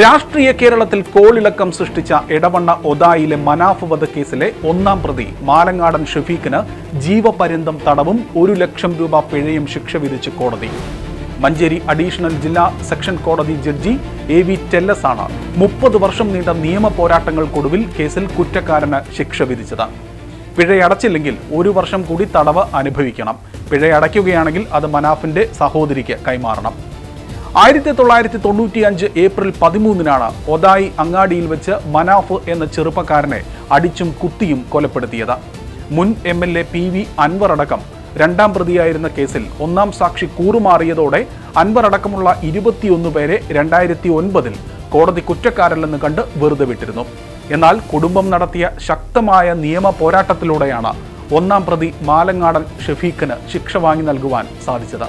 രാഷ്ട്രീയ കേരളത്തിൽ കോളിളക്കം സൃഷ്ടിച്ച ഇടവണ്ണ ഒതായിലെ മനാഫ് വധക്കേസിലെ ഒന്നാം പ്രതി മാലങ്ങാടൻ ഷഫീഖിന് ജീവപര്യന്തം തടവും ഒരു ലക്ഷം രൂപ പിഴയും ശിക്ഷ വിധിച്ച് കോടതി. മഞ്ചേരി അഡീഷണൽ ജില്ലാ സെക്ഷൻ കോടതി ജഡ്ജി എ വി ടെല്ലസ് ആണ് മുപ്പത് വർഷം നീണ്ട നിയമ പോരാട്ടങ്ങൾക്കൊടുവിൽ കേസിൽ കുറ്റക്കാരന് ശിക്ഷ വിധിച്ചത്. പിഴയടച്ചില്ലെങ്കിൽ ഒരു വർഷം കൂടി തടവ് അനുഭവിക്കണം. പിഴയടയ്ക്കുകയാണെങ്കിൽ അത് മനാഫിന്റെ സഹോദരിക്ക് കൈമാറണം. ആയിരത്തി തൊള്ളായിരത്തി തൊണ്ണൂറ്റി അഞ്ച് ഏപ്രിൽ പതിമൂന്നിനാണ് ഒതായി അങ്ങാടിയിൽ വെച്ച് മനാഫ് എന്ന ചെറുപ്പക്കാരനെ അടിച്ചും കുത്തിയും കൊലപ്പെടുത്തിയത്. മുൻ M L A P V Anvar അടക്കം രണ്ടാം പ്രതിയായിരുന്ന കേസിൽ ഒന്നാം സാക്ഷി കൂറുമാറിയതോടെ അൻവർ അടക്കമുള്ള ഇരുപത്തിയൊന്ന് പേരെ രണ്ടായിരത്തി ഒൻപതിൽ കോടതി കുറ്റക്കാരല്ലെന്ന് കണ്ട് വെറുതെ വിട്ടിരുന്നു. എന്നാൽ കുടുംബം നടത്തിയ ശക്തമായ നിയമ പോരാട്ടത്തിലൂടെയാണ് ഒന്നാം പ്രതി മാലങ്ങാടൻ ഷെഫീഖിന് ശിക്ഷ വാങ്ങി നൽകുവാൻ സാധിച്ചത്.